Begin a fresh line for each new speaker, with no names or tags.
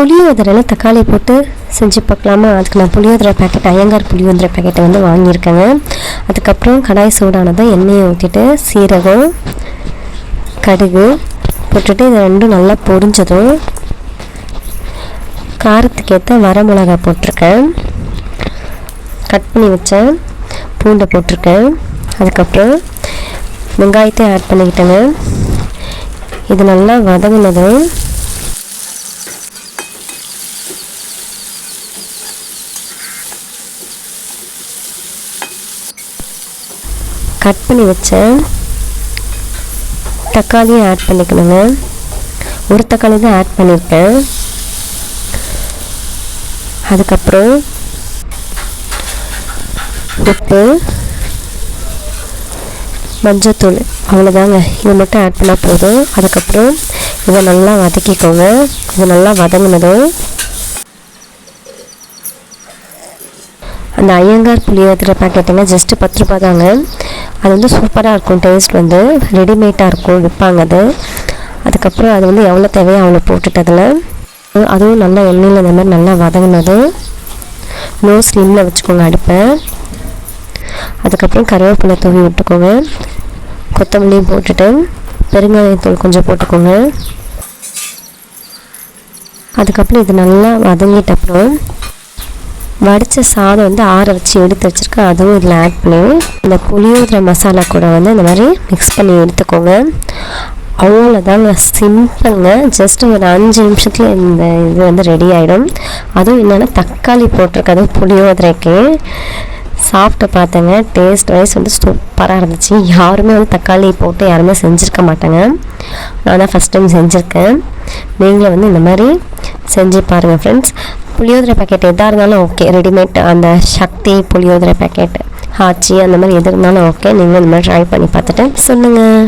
புளியோதரையில் தக்காளி போட்டு செஞ்சு பார்க்கலாமா? அதுக்கு நான் புளியோதரை பேக்கெட் ஐயங்கார் புளியோதரை பேக்கெட்டை வந்து வாங்கியிருக்கேங்க. அதுக்கப்புறம் கடாய் சூடானதும் எண்ணெயை ஊற்றிட்டு சீரகம் கடுகு போட்டுட்டு இது ரெண்டும் நல்லா பொரிஞ்சதும் காரத்துக்கேற்ற வரமிளகா போட்டிருக்கேன். கட் பண்ணி வச்சேன் பூண்டை போட்டிருக்கேன். அதுக்கப்புறம் வெங்காயத்தை ஆட் பண்ணிக்கிட்டேங்க. இது நல்லா வதங்கினதும் கட் பண்ணி வச்சேன் தக்காளியும் ஆட் பண்ணிக்கணுங்க. ஒரு தக்காளி தான் ஆட் பண்ணியிருக்கேன் அதுக்கப்புறம் உப்பு மஞ்சத்தூள் அவ்வளோதாங்க இதை மட்டும் ஆட் பண்ணால் போதும். அதுக்கப்புறம் இதை நல்லா வதக்கிக்கோங்க. இது நல்லா வதங்கினதும் அந்த ஐயங்கார் புளியோதரை பேக்கெட்டுங்க ஜஸ்ட்டு பத்து ரூபா தாங்க. அது வந்து சூப்பராக இருக்கும். டேஸ்ட் வந்து ரெடிமேடாக இருக்கும். விற்பாங்க அது. அதுக்கப்புறம் அது வந்து எவ்வளோ தேவையோ அவ்வளோ போட்டுட்டதில் அதுவும் நல்லா எண்ணெயில் இந்த மாதிரி நல்லா வதங்கினது. லோ ஸ்லீமில் வச்சுக்கோங்க அடுப்பை. அதுக்கப்புறம் கருவேப்பிலை தூவி விட்டுக்கோங்க. கொத்தமல்லியும் போட்டுட்டு பெருங்காயத்தூள் கொஞ்சம் போட்டுக்கோங்க. அதுக்கப்புறம் இது நல்லா வதங்கிட்ட அப்புறம் வடித்த சாதம் வந்து ஆற வச்சு எடுத்து வச்சுருக்கேன். அதுவும் இதில் ஆட் பண்ணி இந்த புளியோதரை மசாலா கூட வந்து இந்த மாதிரி மிக்ஸ் பண்ணி எடுத்துக்கோங்க. அவ்வளோதாங்க சிம்பிளுங்க ஜஸ்ட் ஒரு அஞ்சு நிமிஷத்தில் இந்த இது வந்து ரெடி ஆகிடும் அதுவும் என்னென்னா தக்காளி போட்டிருக்காது புளியோதரைக்கு. சாப்பிட்டு பார்த்தேங்க. டேஸ்ட் வைஸ் வந்து சூப்பராக இருந்துச்சு. யாருமே வந்து தக்காளி போட்டு யாருமே செஞ்சுருக்க மாட்டாங்க. நான் தான் ஃபஸ்ட் டைம் செஞ்சுருக்கேன். நீங்களும் வந்து இந்த மாதிரி செஞ்சு பாருங்கள் ஃப்ரெண்ட்ஸ் புளியோதரை பேக்கெட் எதாக இருந்தாலும் ஓகே ரெடிமேட் அந்த சக்தி புளியோதரை பேக்கெட் ஹாச்சி அந்த மாதிரி எது இருந்தாலும் ஓகே நீங்களும் இந்த மாதிரி ட்ரை பண்ணி பார்த்துட்டு சொல்லுங்கள்